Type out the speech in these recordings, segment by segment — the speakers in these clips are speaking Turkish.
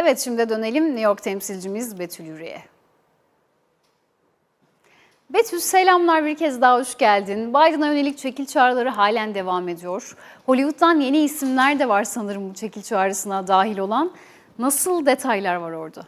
Evet şimdi dönelim New York temsilcimiz Betül Yürü'ye. Betül selamlar bir kez daha hoş geldin. Biden'a yönelik çekil çağrıları halen devam ediyor. Hollywood'dan yeni isimler de var sanırım bu çekil çağrısına dahil olan. Nasıl detaylar var orada?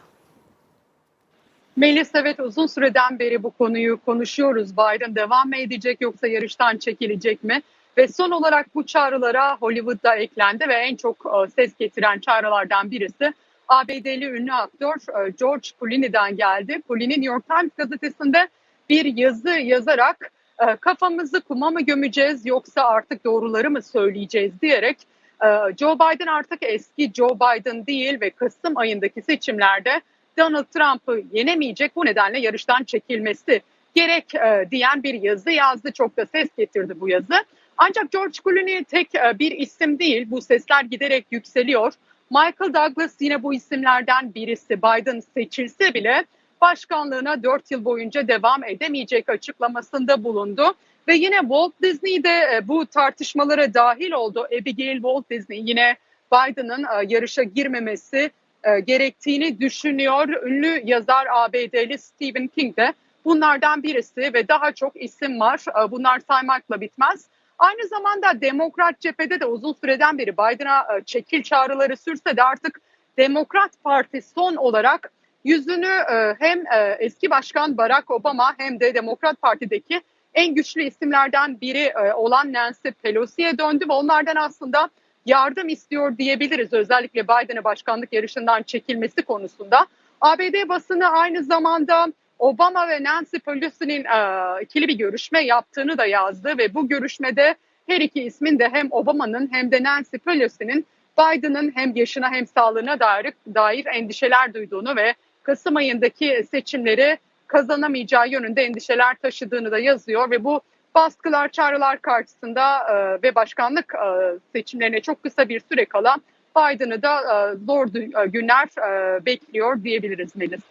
Melis evet uzun süreden beri bu konuyu konuşuyoruz. Biden devam mı edecek yoksa yarıştan çekilecek mi? Ve son olarak bu çağrılara Hollywood'da eklendi ve en çok e, ses getiren çağrılardan birisi ABD'li ünlü aktör e, George Clooney'den geldi. Clooney New York Times gazetesinde bir yazı yazarak e, kafamızı kuma mı gömeceğiz yoksa artık doğruları mı söyleyeceğiz diyerek e, Joe Biden artık eski Joe Biden değil ve Kasım ayındaki seçimlerde Donald Trump'ı yenemeyecek bu nedenle yarıştan çekilmesi gerek diyen bir yazı yazdı. Çok da ses getirdi bu yazı. Ancak George Clooney tek bir isim değil. Bu sesler giderek yükseliyor. Michael Douglas yine bu isimlerden birisi. Biden seçilse bile başkanlığına 4 yıl boyunca devam edemeyecek açıklamasında bulundu. Ve yine Walt Disney de e, bu tartışmalara dahil oldu. Abigail Walt Disney yine Biden'ın e, yarışa girmemesi e, gerektiğini düşünüyor. Ünlü yazar ABD'li Stephen King de bunlardan birisi ve daha çok isim var. Bunlar saymakla bitmez. Aynı zamanda Demokrat cephede de uzun süreden beri Biden'a e, çekil çağrıları sürse de artık Demokrat Parti son olarak yüzünü e, hem e, eski başkan Barack Obama hem de Demokrat Parti'deki en güçlü isimlerden biri olan Nancy Pelosi'ye döndü ve onlardan aslında yardım istiyor diyebiliriz. Özellikle Biden'ı başkanlık yarışından çekilmesi konusunda. ABD basını aynı zamanda Obama ve Nancy Pelosi'nin e, ikili bir görüşme yaptığını da yazdı ve bu görüşmede her iki ismin de hem Obama'nın hem de Nancy Pelosi'nin Biden'ın hem yaşına hem sağlığına dair, dair endişeler duyduğunu ve Kasım ayındaki seçimleri kazanamayacağı yönünde endişeler taşıdığını da yazıyor ve bu baskılar, çağrılar karşısında e, ve başkanlık e, seçimlerine çok kısa bir süre kala Biden'ı da e, zor e, günler e, bekliyor diyebiliriz Melis.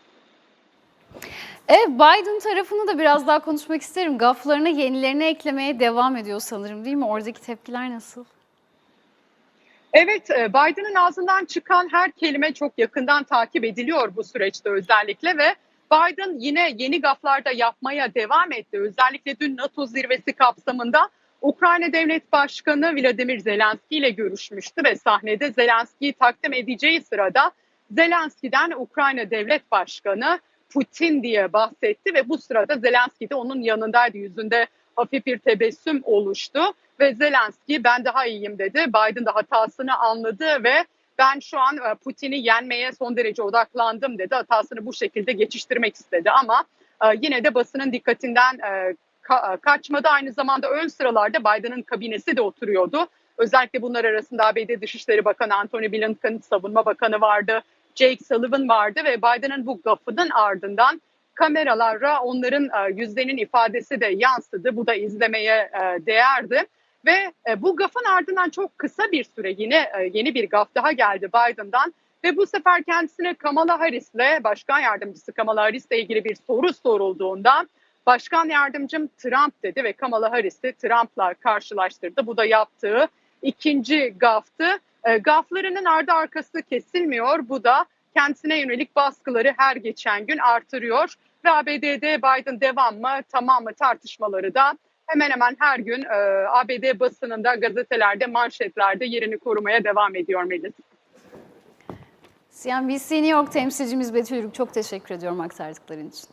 Evet Biden tarafını da biraz daha konuşmak isterim. Gaflarına yenilerini eklemeye devam ediyor sanırım değil mi? Oradaki tepkiler nasıl? Evet, e, Biden'ın ağzından çıkan her kelime çok yakından takip ediliyor bu süreçte özellikle ve Biden yine yeni gaflarda yapmaya devam etti. Özellikle dün NATO zirvesi kapsamında Ukrayna Devlet Başkanı Vladimir Zelenski ile görüşmüştü ve sahnede Zelenski'yi takdim edeceği sırada Zelenski'den Ukrayna Devlet Başkanı Putin diye bahsetti ve bu sırada Zelenski de onun yanındaydı. Yüzünde hafif bir tebessüm oluştu ve Zelenski ben daha iyiyim dedi. Biden de hatasını anladı ve ben şu an e, Putin'i yenmeye son derece odaklandım dedi. Hatasını bu şekilde geçiştirmek istedi ama e, yine de basının dikkatinden e, ka- kaçmadı. Aynı zamanda ön sıralarda Biden'ın kabinesi de oturuyordu. Özellikle bunlar arasında ABD Dışişleri Bakanı Antony Blinken, Savunma Bakanı vardı, Jake Sullivan vardı ve Biden'ın bu gafının ardından kameralara onların e, yüzlerinin ifadesi de yansıdı. Bu da izlemeye e, değerdi. Ve e, bu gafın ardından çok kısa bir süre yine yeni bir gaf daha geldi Biden'dan. Ve bu sefer kendisine Kamala Harris'le, başkan yardımcısı Kamala Harris'le ilgili bir soru sorulduğunda başkan yardımcım Trump dedi ve Kamala Harris'i Trump'la karşılaştırdı. Bu da yaptığı ikinci gaftı. E, gaflarının ardı arkası kesilmiyor. Bu da kendisine yönelik baskıları her geçen gün artırıyor. Ve ABD'de Biden devam mı tamam mı tartışmaları da hemen hemen her gün e, ABD basınında, gazetelerde, manşetlerde yerini korumaya devam ediyor Melis. CNBC New York temsilcimiz Betül Yürük çok teşekkür ediyorum aktardıkların için.